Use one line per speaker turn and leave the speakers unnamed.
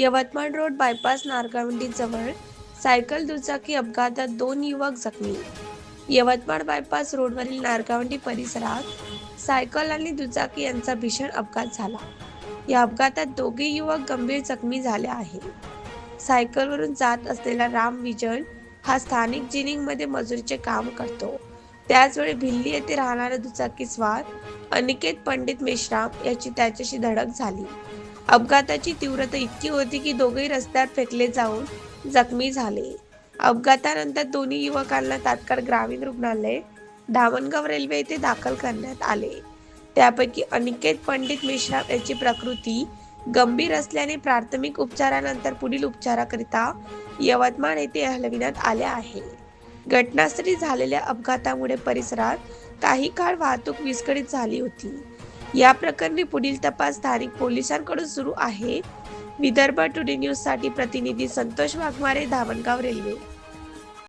Yavatmal road bypass नारगावंडी जवळ cycle दुचाकी अपघातात दोन युवक जखमी. यवतमाळ बायपास रोडवरील नारगावंडी परिसरात सायकल आणि दुचाकी यांचा भीषण अपघात झाला. या अपघातात दोघे युवक गंभीर जखमी झाले आहेत सायकलवरून जात असलेला राम विजन हा स्थानिक जिनिंगमध्ये मजुरीचे काम करतो. त्याचवेळी भिल्ली येथे राहणारा दुचाकी स्वार अनिकेत पंडित मेश्राम याची त्याच्याशी धडक झाली. अपघाताची तीव्रता इतकी होती की दोघेही रस्त्यावर फेकले जाऊन जखमी झाले. अपघातानंतर दोन्ही युवकांना तात्काळ ग्रामीण रुग्णालय धामणगाव रेल्वे येथे दाखल करण्यात आले. त्यापैकी अनिकेत पंडित मिश्रा याची प्रकृती गंभीर असल्याने प्राथमिक उपचारानंतर पुढील उपचाराकरिता यवतमाळ येथे हलविण्यात आले आहे. घटनास्थळी झालेल्या अपघातामुळे परिसरात काही काळ वाहतूक विस्कळीत झाली होती. या प्रकरणी पुढील तपास स्थानिक पोलिसांकडून सुरू आहे. विदर्भ टुडे न्यूजसाठी प्रतिनिधी संतोष वाघमारे धावणगाव रेल्वे.